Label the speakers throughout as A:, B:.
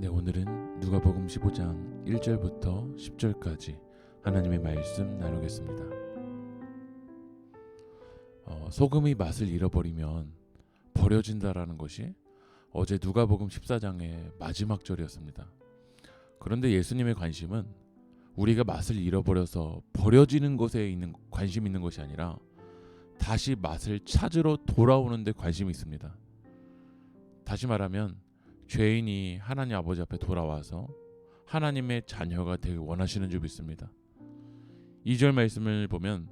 A: 네, 오늘은 누가복음 15장 1절부터 10절까지 하나님의 말씀 나누겠습니다. 어, 소금이 맛을 잃어버리면 버려진다라는 것이 어제 누가복음 14장의 마지막 절이었습니다. 그런데 예수님의 관심은 우리가 맛을 잃어버려서 버려지는 것에 있는 관심 있는 것이 아니라 다시 맛을 찾으러 돌아오는 데 관심이 있습니다. 다시 말하면 죄인이 하나님 아버지 앞에 돌아와서 하나님의 자녀가 되길 원하시는 줄 믿습니다. 2절 말씀을 보면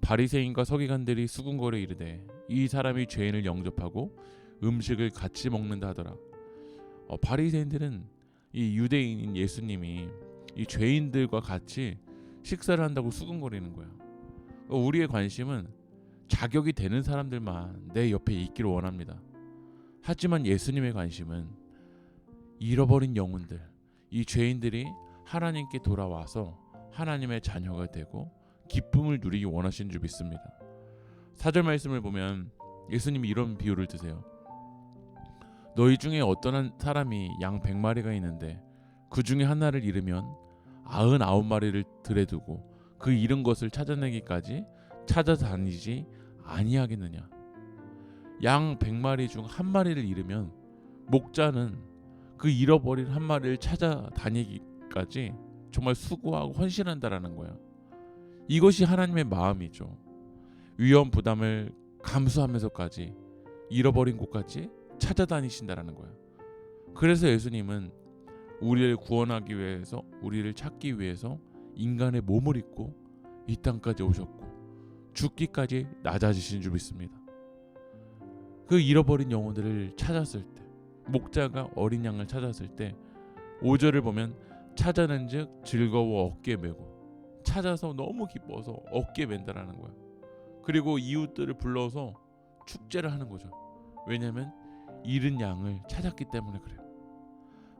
A: 바리새인과 서기관들이 수군거려 이르되 이 사람이 죄인을 영접하고 음식을 같이 먹는다 하더라. 어, 바리새인들은 이 유대인인 예수님이 이 죄인들과 같이 식사를 한다고 수군거리는 거야. 어, 우리의 관심은 자격이 되는 사람들만 내 옆에 있기를 원합니다. 하지만 예수님의 관심은 잃어버린 영혼들, 이 죄인들이 하나님께 돌아와서 하나님의 자녀가 되고 기쁨을 누리기 원하시는 줄 믿습니다. 사절 말씀을 보면 예수님이 이런 비유를 드세요. 너희 중에 어떤 한 사람이 양 100마리가 있는데 그 중에 하나를 잃으면 99마리를 들에 두고 그 잃은 것을 찾아내기까지 찾아다니지 아니하겠느냐. 양 100마리 중 한 마리를 잃으면 목자는 그 잃어버린 한 마리를 찾아다니기까지 정말 수고하고 헌신한다라는 거예요. 이것이 하나님의 마음이죠. 위험 부담을 감수하면서까지 잃어버린 곳까지 찾아다니신다라는 거예요. 그래서 예수님은 우리를 구원하기 위해서 우리를 찾기 위해서 인간의 몸을 입고 이 땅까지 오셨고 죽기까지 낮아지신 줄 믿습니다. 그 잃어버린 영혼들을 찾았을 때 목자가 어린 양을 찾았을 때 5절을 보면 찾아낸즉 즐거워 어깨 메고 찾아서 너무 기뻐서 어깨 맨다라는 거야. 그리고 이웃들을 불러서 축제를 하는 거죠. 왜냐하면 잃은 양을 찾았기 때문에 그래요.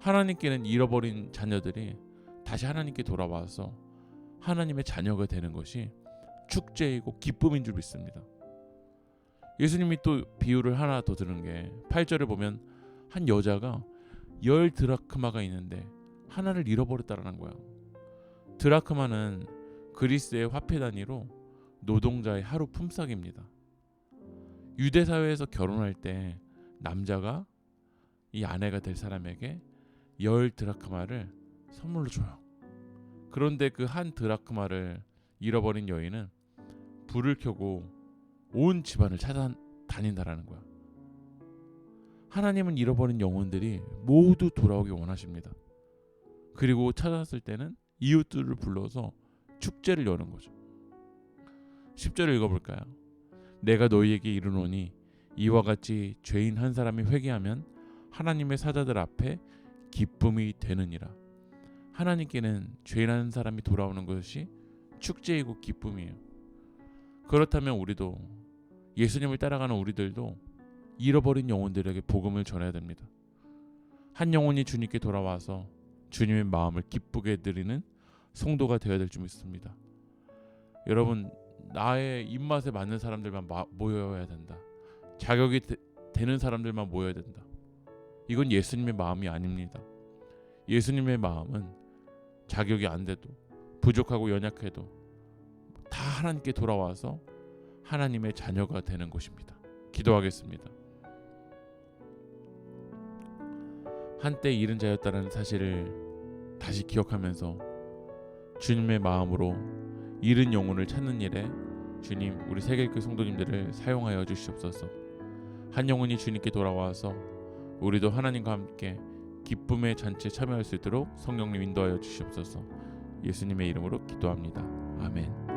A: 하나님께는 잃어버린 자녀들이 다시 하나님께 돌아와서 하나님의 자녀가 되는 것이 축제이고 기쁨인 줄 믿습니다. 예수님이 또 비유를 하나 더 들은 게 8절을 보면 한 여자가 열 드라크마가 있는데 하나를 잃어버렸다라는 거야. 드라크마는 그리스의 화폐 단위로 노동자의 하루 품삯입니다. 유대 사회에서 결혼할 때 남자가 이 아내가 될 사람에게 열 드라크마를 선물로 줘요. 그런데 그 한 드라크마를 잃어버린 여인은 불을 켜고 온 집안을 찾아다닌다라는 거야. 하나님은 잃어버린 영혼들이 모두 돌아오기 원하십니다. 그리고 찾았을 때는 이웃들을 불러서 축제를 여는 거죠. 10절을 읽어볼까요? 내가 너희에게 이르노니 이와 같이 죄인 한 사람이 회개하면 하나님의 사자들 앞에 기쁨이 되느니라. 하나님께는 죄인 한 사람이 돌아오는 것이 축제이고 기쁨이에요. 그렇다면 우리도 예수님을 따라가는 우리들도 잃어버린 영혼들에게 복음을 전해야 됩니다. 한 영혼이 주님께 돌아와서 주님의 마음을 기쁘게 드리는 성도가 되어야 될 줄 믿습니다. 여러분 나의 입맛에 맞는 사람들만 마, 모여야 된다. 자격이 되, 되는 사람들만 모여야 된다. 이건 예수님의 마음이 아닙니다. 예수님의 마음은 자격이 안 돼도 부족하고 연약해도 다 하나님께 돌아와서 하나님의 자녀가 되는 것입니다. 기도하겠습니다. 한때 잃은 자였다는 사실을 다시 기억하면서 주님의 마음으로 잃은 영혼을 찾는 일에 주님 우리 세계교 성도님들을 사용하여 주시옵소서. 한 영혼이 주님께 돌아와서 우리도 하나님과 함께 기쁨의 잔치에 참여할 수 있도록 성령님 인도하여 주시옵소서. 예수님의 이름으로 기도합니다. 아멘.